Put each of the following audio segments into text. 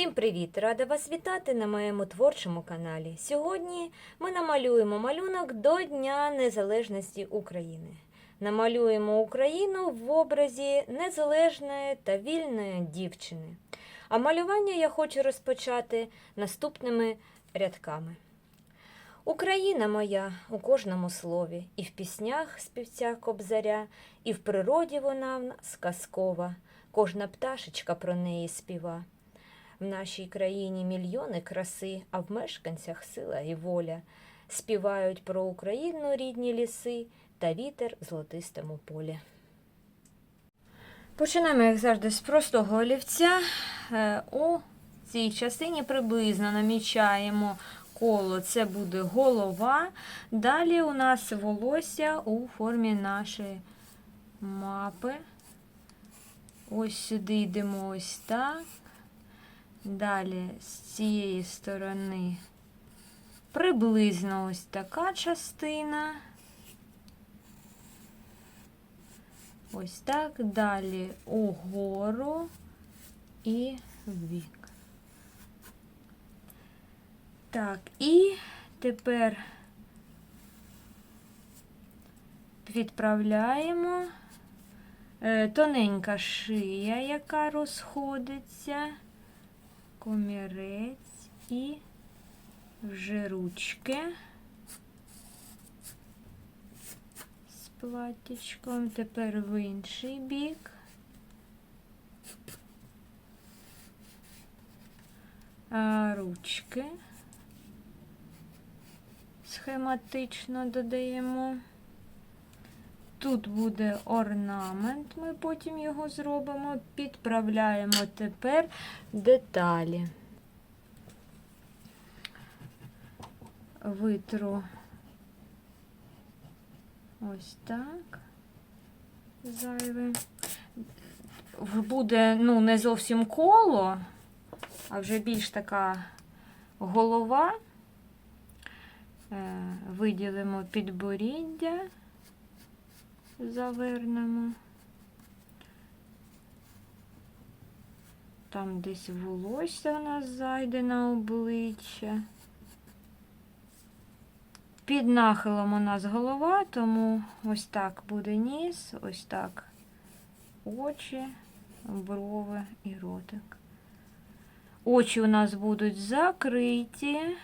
Усім привіт! Рада вас вітати на моєму творчому каналі. Сьогодні ми намалюємо малюнок до Дня Незалежності України. Намалюємо Україну в образі незалежної та вільної дівчини. А малювання я хочу розпочати наступними рядками. Україна моя у кожному слові, і в піснях співця кобзаря, і в природі вона в нас казкова, кожна пташечка про неї співа. В нашій країні мільйони краси, а в мешканцях сила і воля. Співають про Україну рідні ліси та вітер в золотистому полі. Починаємо, як завжди, з простого олівця. Е, У цій частині приблизно намічаємо коло, це буде голова. Далі у нас волосся у формі нашої мапи. Ось сюди йдемо ось так. Далі з цієї сторони приблизно ось така частина. Ось так. Далі угору і вбік. Так, і тепер відправляємо е, тоненька шия, яка розходиться комірець і вже ручки з платічком. Тепер в інший бік. А ручки схематично додаємо. Тут буде орнамент, ми потім його зробимо, підправляємо тепер деталі. Витру ось так. Зайве. Буде, ну, не зовсім коло, а вже більш така голова. Е, Виділимо підборіддя завернемо. Там десь волосся у нас зайде на обличчя. Під нахилом у нас голова, тому ось так буде ніс, ось так очі, брови і ротик. Очі у нас будуть закриті.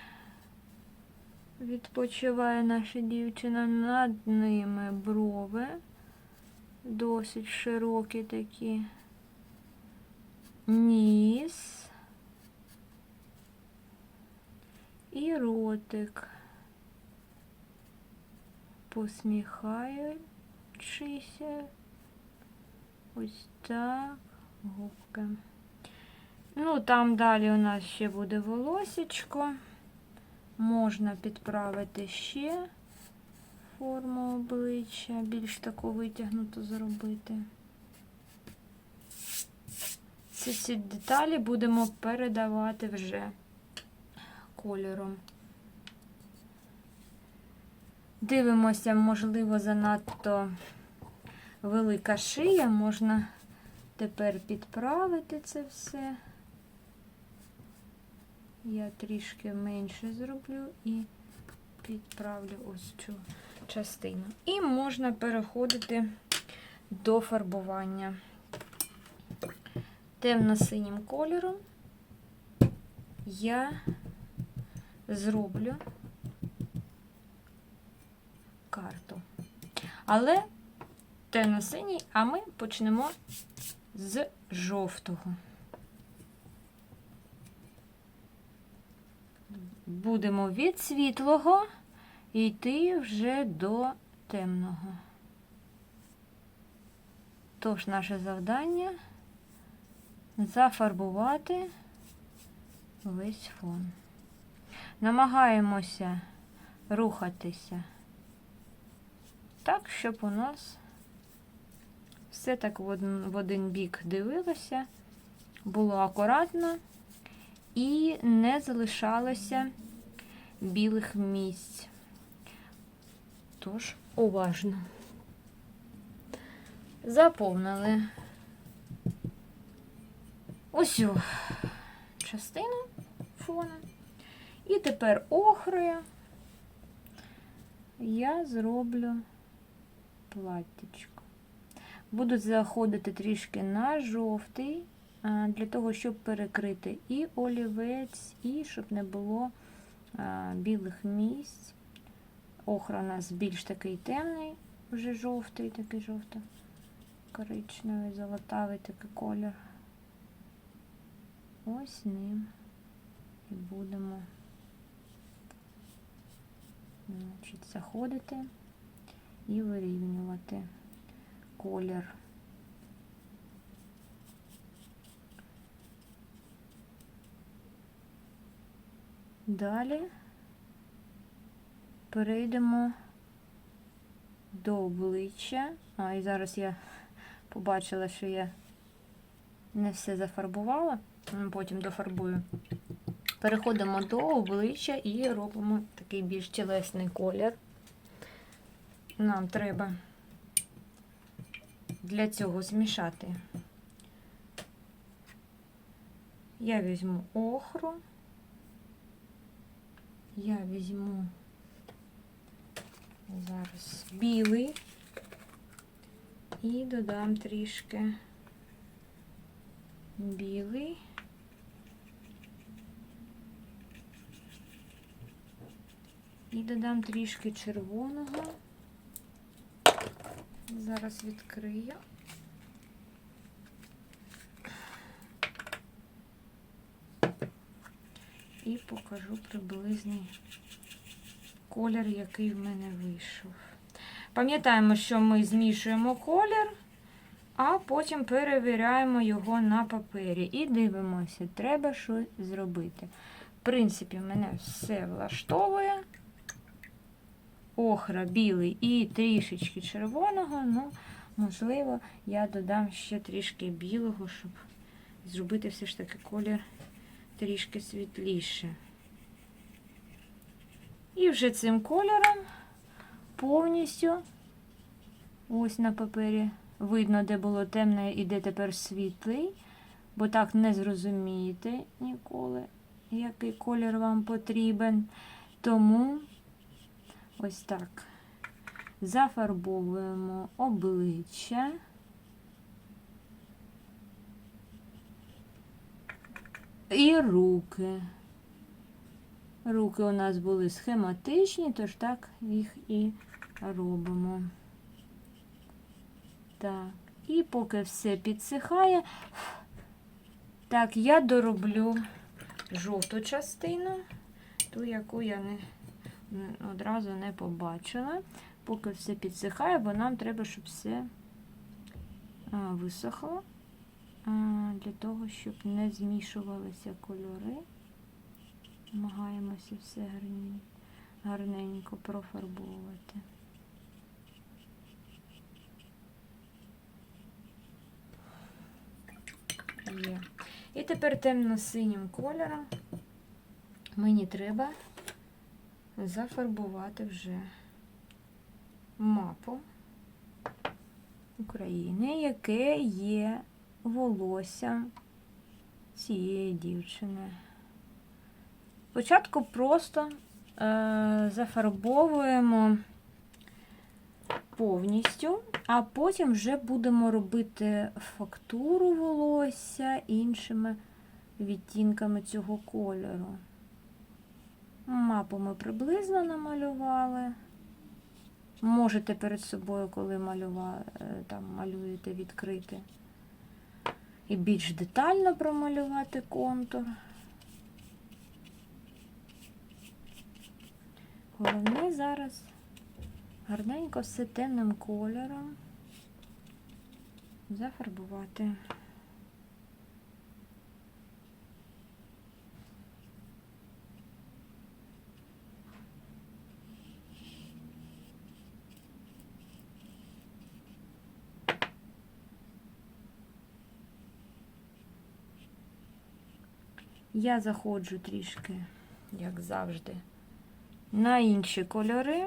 Відпочиває наша дівчина над ними брови, досить широкі такі, ніс і ротик. Посміхаючися. Ось так, губки. Ну, там далі у нас ще буде волосечко. Можна підправити ще форму обличчя, більш таку витягнуту зробити. Ці ці деталі будемо передавати вже кольором. Дивимося, можливо, занадто велика шия, можна тепер підправити це все. Я трішки менше зроблю і підправлю ось цю частину. І можна переходити до фарбування темно-синім кольором я зроблю карту. Але темно-синій, а ми почнемо з жовтого. будемо від світлого йти вже до темного. Тож наше завдання зафарбувати весь фон. Намагаємося рухатися так, щоб у нас все так в один бік дивилося, було акуратно і не залишалося білих місць. Тож, уважно. Заповнили ось частину фона. І тепер охрою я зроблю платтячко. Буду заходити трішки на жовтий, для того, щоб перекрити і олівець, і щоб не було білих місць. Охра у нас більш такий темний, вже жовтий, такий жовто-коричневий, золотавий такий колір. Ось ним і будемо значить, заходити і вирівнювати колір. Далі перейдемо до обличчя. А, і зараз я побачила, що я не все зафарбувала, потім дофарбую. Переходимо до обличчя і робимо такий більш тілесний колір. Нам треба для цього змішати. Я візьму охру, я візьму зараз білий і додам трішки білий. І додам трішки червоного. Зараз відкрию. І покажу приблизний колір, який в мене вийшов. Пам'ятаємо, що ми змішуємо колір, а потім перевіряємо його на папері і дивимося, треба щось зробити. В принципі, мене все влаштовує. Охра, білий і трішечки червоного, ну, можливо, я додам ще трішки білого, щоб зробити все ж таки колір трішки світліше. І вже цим кольором повністю ось на папері видно, де було темне і де тепер світлий, бо так не зрозумієте ніколи, який колір вам потрібен. Тому ось так зафарбовуємо обличчя. І руки. Руки у нас були схематичні, тож так їх і робимо. Так, і поки все підсихає, так, я дороблю жовту частину, ту, яку я не, одразу не побачила. Поки все підсихає, бо нам треба, щоб все а, висохло, а, для того, щоб не змішувалися кольори. Намагаємося все гарненько профарбовувати. Є. І тепер темно-синім кольором мені треба зафарбувати вже мапу України, яке є волоссям цієї дівчини. Спочатку просто е, зафарбовуємо повністю, а потім вже будемо робити фактуру волосся іншими відтінками цього кольору. Мапу ми приблизно намалювали. Можете перед собою, коли малюва, е, там, малюєте, відкрити і більш детально промалювати контур. Головне зараз гарненько все темним кольором зафарбувати. Я заходжу трішки, як завжди, на інші кольори.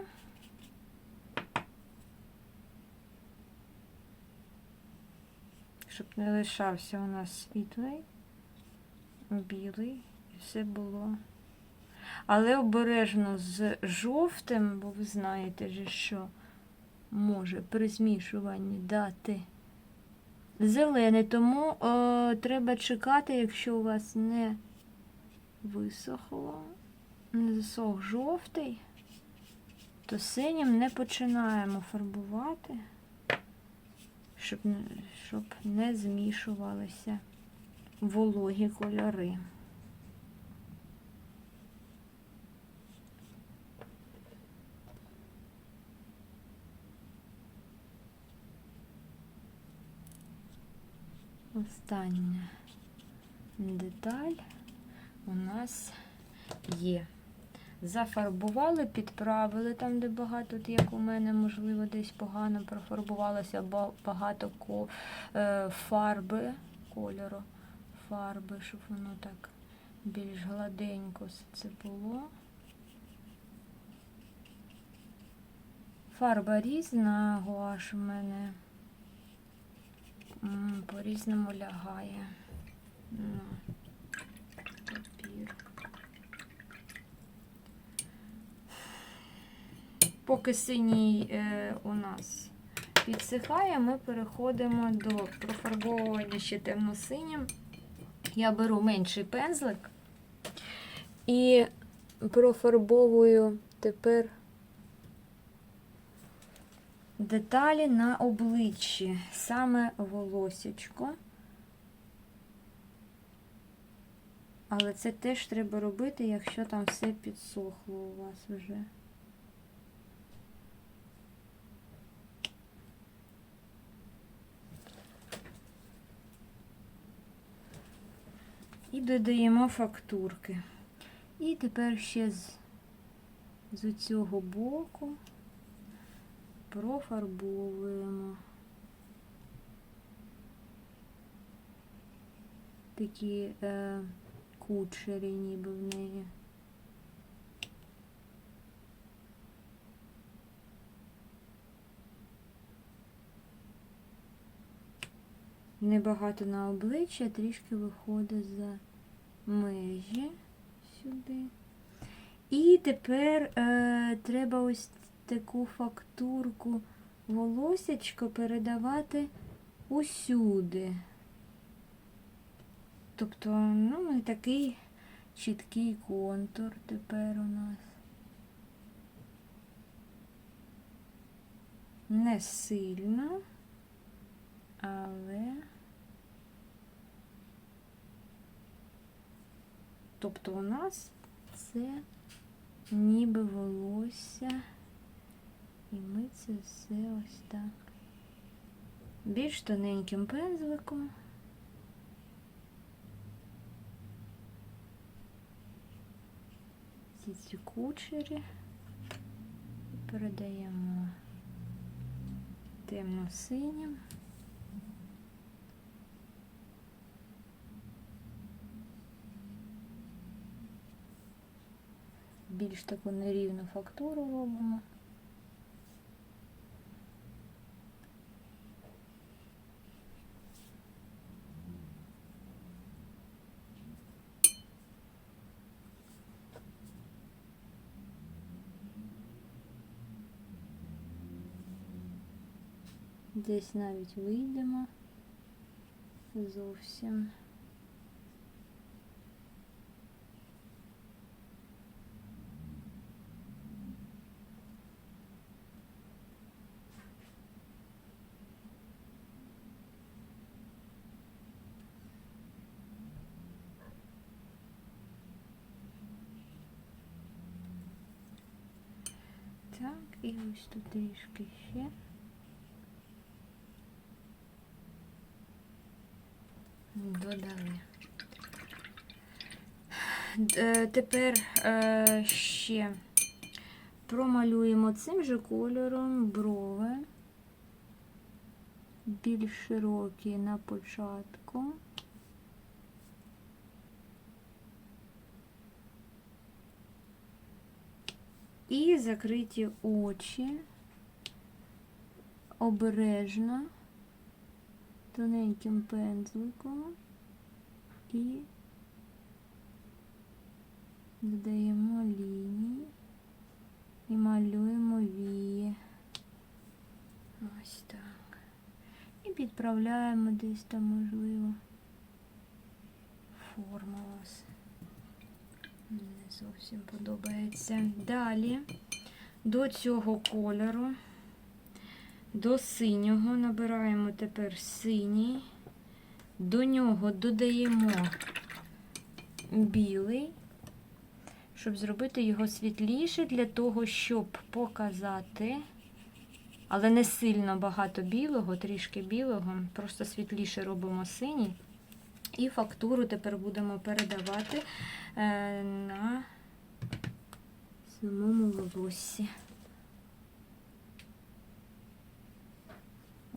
Щоб не лишався у нас світлий, білий і все було. Але обережно з жовтим, бо ви знаєте що може при змішуванні дати зелений, тому е, треба чекати, якщо у вас не висохло, не засох жовтий, то синім не починаємо фарбувати, щоб, щоб не змішувалися вологі кольори. Остання деталь у нас є. Зафарбували, підправили там, де багато, от як у мене, можливо, десь погано профарбувалося, багато е, фарби, кольору фарби, щоб воно так більш гладенько це було. Фарба різна, гуаш у мене по-різному лягає на папір. Поки синій е, у нас підсихає, ми переходимо до профарбовування ще темно-синім. Я беру менший пензлик і профарбовую тепер деталі на обличчі, саме волосечко. Але це теж треба робити, якщо там все підсохло у вас вже. І додаємо фактурки. І тепер ще з, з цього боку профарбовуємо такі е, кучері ніби в неї. Небагато на обличчя, трішки виходить за межі сюди. І тепер е, треба ось таку фактурку волосечко передавати усюди. Тобто, ну, такий чіткий контур тепер у нас. Не сильно, але. Тобто у нас це ніби волосся, і ми це все ось так. Більш тоненьким пензликом. Ці ці кучері передаємо темно-синім. більш таку нерівну фактуру робимо. Десь навіть вийдемо зовсім. Ось тут трішки ще. Додали. Е, Тепер е, ще промалюємо цим же кольором брови. Більш широкі на початку. І закриті очі. Обережно, тоненьким пензликом. І додаємо лінії. І малюємо вії. Ось так. І підправляємо десь там, можливо, форма у вас. не зовсім подобається. Далі. До цього кольору, до синього. Набираємо тепер синій, до нього додаємо білий, щоб зробити його світліше для того, щоб показати, але не сильно багато білого, трішки білого, просто світліше робимо синій. І фактуру тепер будемо передавати е, на самому волоссі.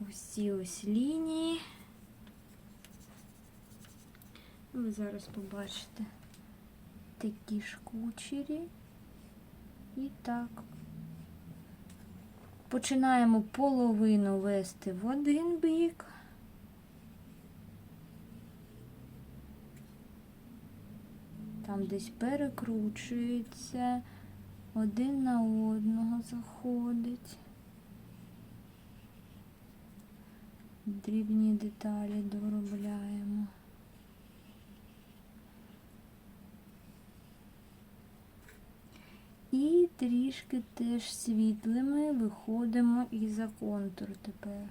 Ось ось лінії. Ви зараз побачите такі ж кучері. І так. Починаємо половину вести в один бік. Там десь перекручується, один на одного заходить. Дрібні деталі доробляємо. І трішки теж світлими виходимо і за контур тепер.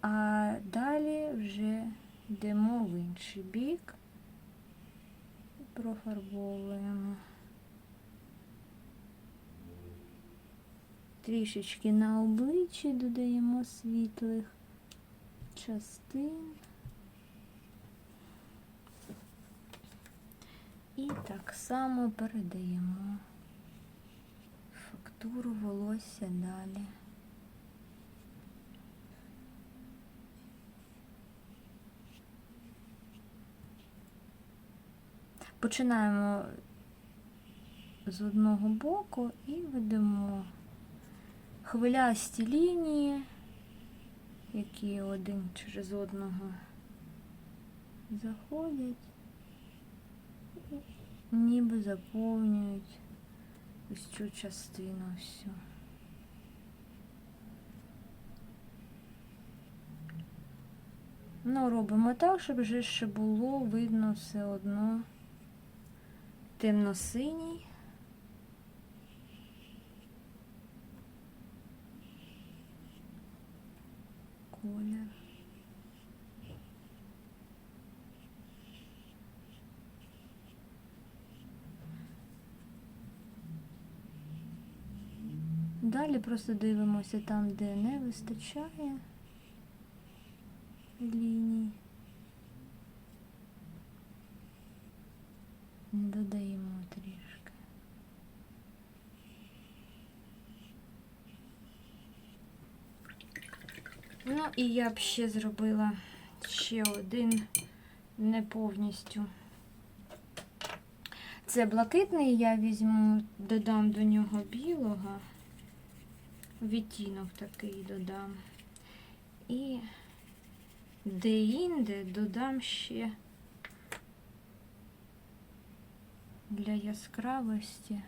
А далі вже йдемо в інший бік профарбовуємо. Трішечки на обличчі додаємо світлих частин. І так само передаємо фактуру волосся далі. Починаємо з одного боку і ведемо хвилясті лінії, які один через одного заходять ніби заповнюють ось цю частину всю. Ну, робимо так, щоб вже ще було видно все одно темно-синій. Колір. Далі просто дивимося там, де не вистачає ліній. Додаємо трішки. Ну і я б ще зробила ще один не повністю. Це блакитний, я візьму, додам до нього білого відтінок такий додам. І де-інде додам ще для яскравості.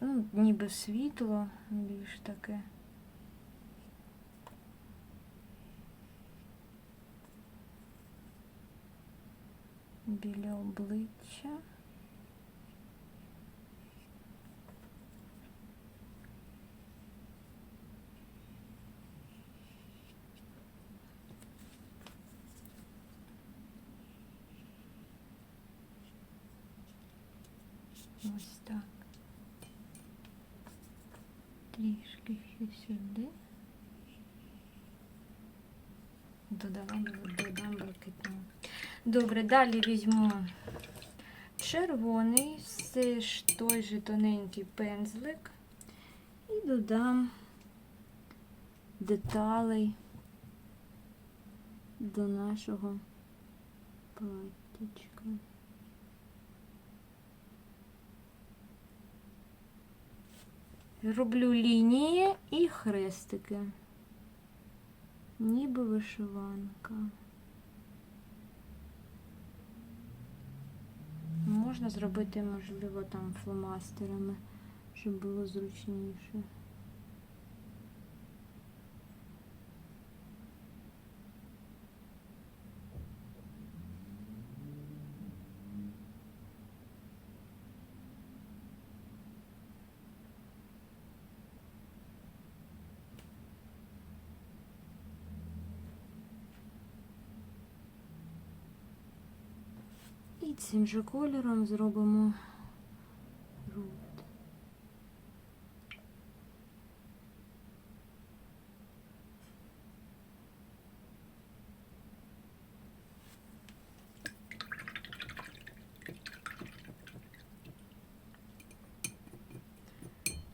Ну, ніби світло більш таке. біля обличчя. Ось так. Трішки сюди. Додам, додам блакитного. Добре, далі візьму червоний, все ж той же тоненький пензлик і додам деталей до нашого платтячка. Роблю лінії і хрестики. Ніби вишиванка. Можна зробити, можливо, там фломастерами, щоб було зручніше. І цим же кольором зробимо рот.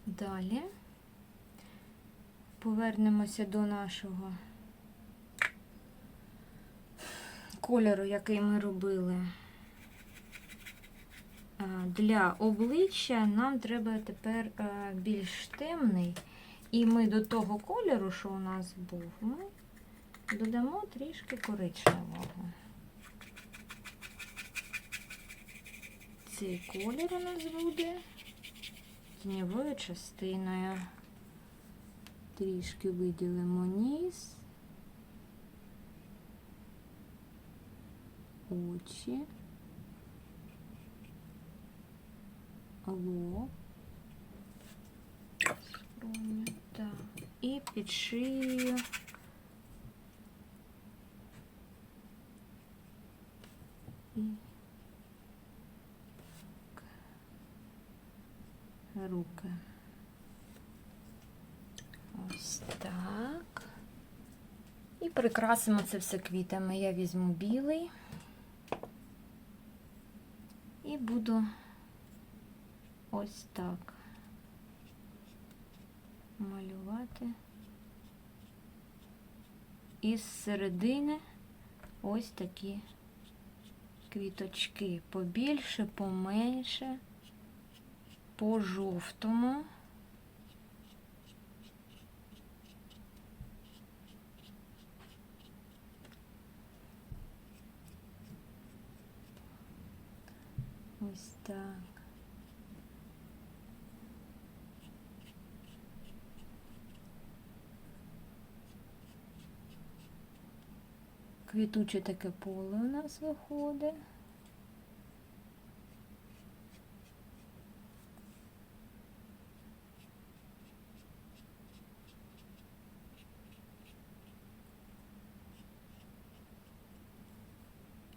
Далі повернемося до нашого кольору, який ми робили. Для обличчя нам треба тепер е, більш темний. І ми до того кольору, що у нас був, ми додамо трішки коричневого. Цей колір у нас буде тіньовою частиною. Трішки виділимо ніс, очі. Лоб, так, і під шию. І руки. Ось так. І прикрасимо це все квітами. Я візьму білий і буду ось так малювати. І з середини ось такі квіточки. Побільше, поменше, по жовтому. Ось так. Квітуче таке поле у нас виходить.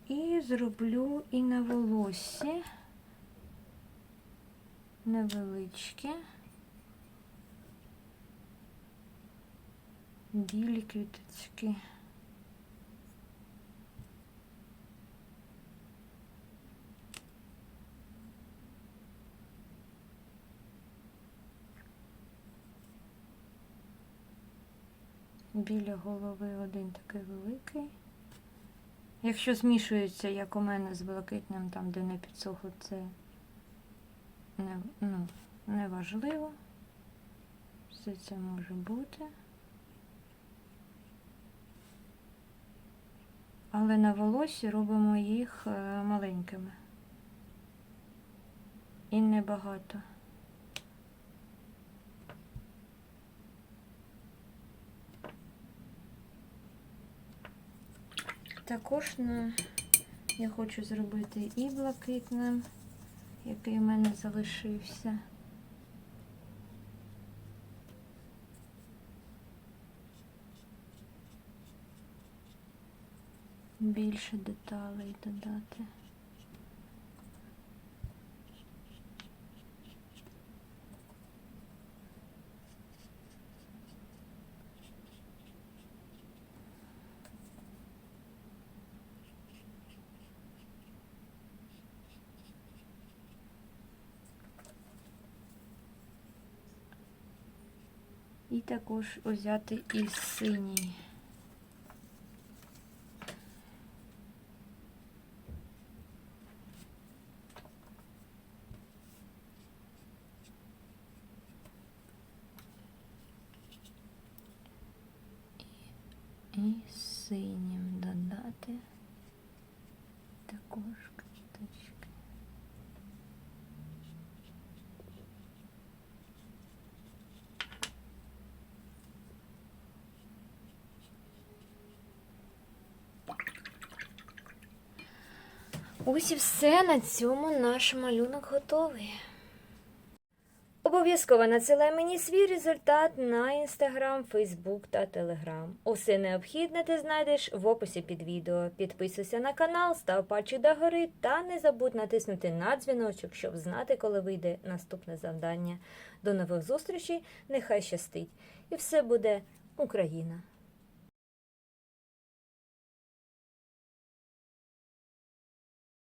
І зроблю і на волоссі невеличке білі квіточки. Біля голови один такий великий. Якщо змішується, як у мене з блакитним, там, де не підсохло, це не, ну, не важливо. Все це може бути. Але на волосі робимо їх е, маленькими. І небагато. Також на, я хочу зробити і блакитним, який в мене залишився. Більше деталей додати. також узяти і синій. І синім додати. Ось і все на цьому наш малюнок готовий. Обов'язково надсилай мені свій результат на інстаграм, фейсбук та телеграм. Усе необхідне ти знайдеш в описі під відео. Підписуйся на канал, став пальчик догори та не забудь натиснути на дзвіночок, щоб знати, коли вийде наступне завдання. До нових зустрічей, нехай щастить! І все буде Україна!